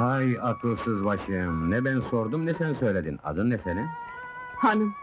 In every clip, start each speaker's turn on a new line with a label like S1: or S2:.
S1: Hay akılsız başım. Ne ben sordum ne sen söyledin. Adın ne senin?
S2: Hanım.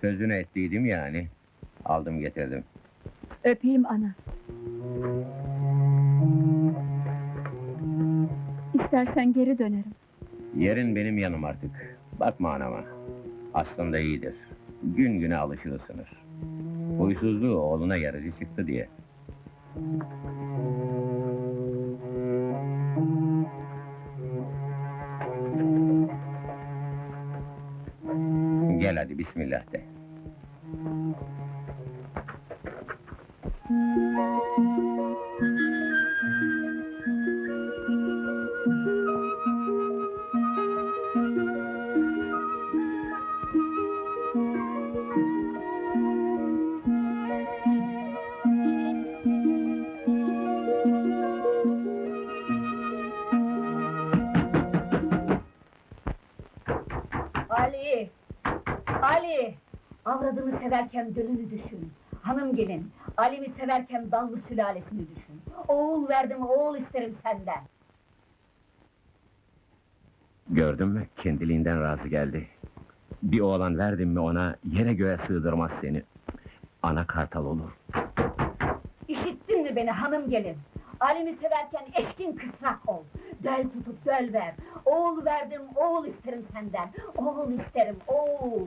S1: Sözünü ettiydim yani. Aldım getirdim.
S2: Öpeyim ana. İstersen geri dönerim.
S1: Yerin benim yanım artık. Bakma anama. Aslında iyidir. Gün güne alışır ısınır. Huysuzluğu oğluna yarıcı çıktı diye. Gel hadi bismillah de.
S3: Avradını severken gönlünü düşün. Hanım gelin, Ali'mi severken dallı sülalesini düşün. Oğul verdim, oğul isterim senden.
S1: Gördün mü? Kendiliğinden razı geldi. Bir oğlan verdim mi ona, yere göğe sığdırmaz seni. Ana kartal olur.
S3: İşittin mi beni hanım gelin? Ali'mi severken eşkin kısrak ol. Del tutup del ver. Oğul verdim, oğul isterim senden. Oğul isterim, oğul.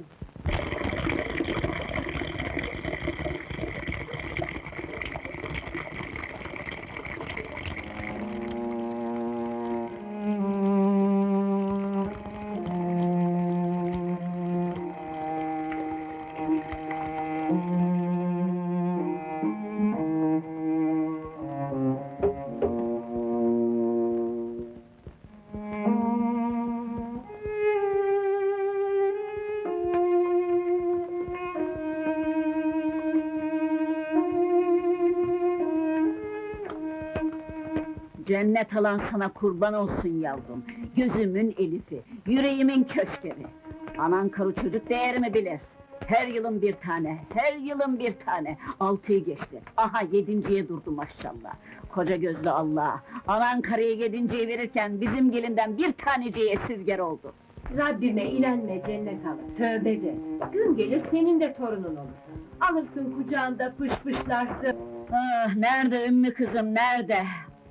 S3: Cennet alan sana kurban olsun yavrum. Gözümün elifi, yüreğimin köşkeri. Anan karı çocuk değer mi bilir? Her yılın bir tane, her yılın bir tane. Altıyı geçti. Aha yedinciye durdu maşallah. Koca gözlü Allah. Anan karıyı yedinciye verirken bizim gelinden bir taneciği esirger oldu.
S4: Rabbime ilenme cennet alır, tövbe de. Gün gelir senin de torunun olur. Alırsın kucağında pışpışlarsın.
S3: Ah, nerede ümmü kızım, nerede?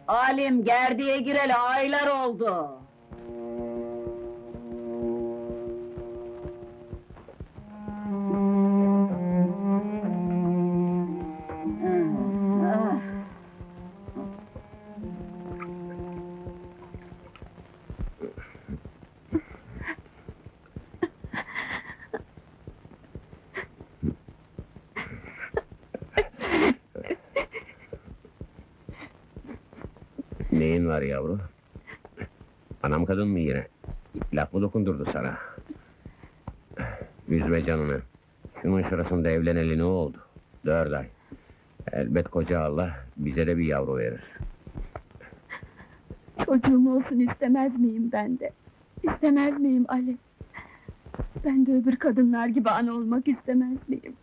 S3: Alim gerdiğe gireli aylar oldu.
S1: Neyin var yavru? Anam kadın mı yine? Laf mı dokundurdu sana? Üzme canını. Şunun şurasında evleneli ne oldu? Dört ay. Elbet koca Allah bize de bir yavru verir.
S2: Çocuğum olsun istemez miyim ben de? İstemez miyim Ali? Ben de öbür kadınlar gibi ana olmak istemez miyim?